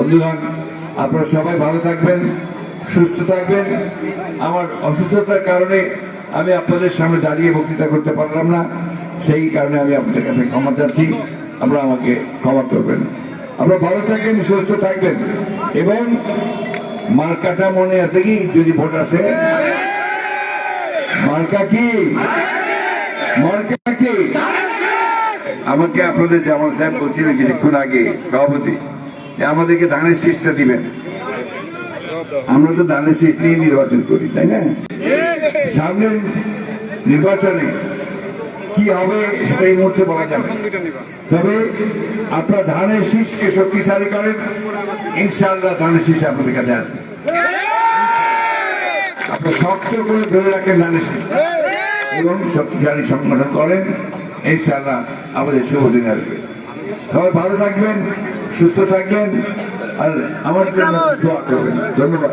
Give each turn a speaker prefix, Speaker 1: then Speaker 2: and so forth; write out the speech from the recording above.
Speaker 1: বন্ধুগণ, আপনারা সবাই ভালো থাকবেন, সুস্থ থাকবেন। আমার অসুস্থতার কারণে আমি আপনাদের সামনে দাঁড়িয়ে বক্তৃতা করতে পারলাম না। সেই কারণে আমি আপনাদের কাছে ক্ষমা চাচ্ছি। আপনারা আমাকে ক্ষমা করবেন। আপনারা ভালো থাকেন, সুস্থ থাকবেন। এবং মার্কাটা মনে আছে কি? যদি ভোট আছে মার্কা কি? মার্কা কি? আমাকে আপনাদের জামাল সাহেব বলছিলেন কিছুক্ষণ আগে, সভাপতি। আমাদেরকে ধানের শীষটা দিবেন। আমরা তো ধানের শীষ নির্বাচন করি, তাই না? সামনের নির্বাচনে কি হবে সেটা এই মুহূর্তে বলা যাবে তবে আপনার ধানের শীষকে শক্তিশালী করেন, ইনশাআল্লাহ ধানের শীষ আপনাদের কাছে আসবে। আপনার শক্ত করে ধরে রাখেন ধানের শীষ। এবং শক্তিশালী সংগঠন করেন, ইনশাআল্লাহ আমাদের শুভ দিন আসবে। সবাই ভালো থাকবেন। সুস্থ থাকবেন আর আমার জন্য দোয়া করবেন। ধন্যবাদ।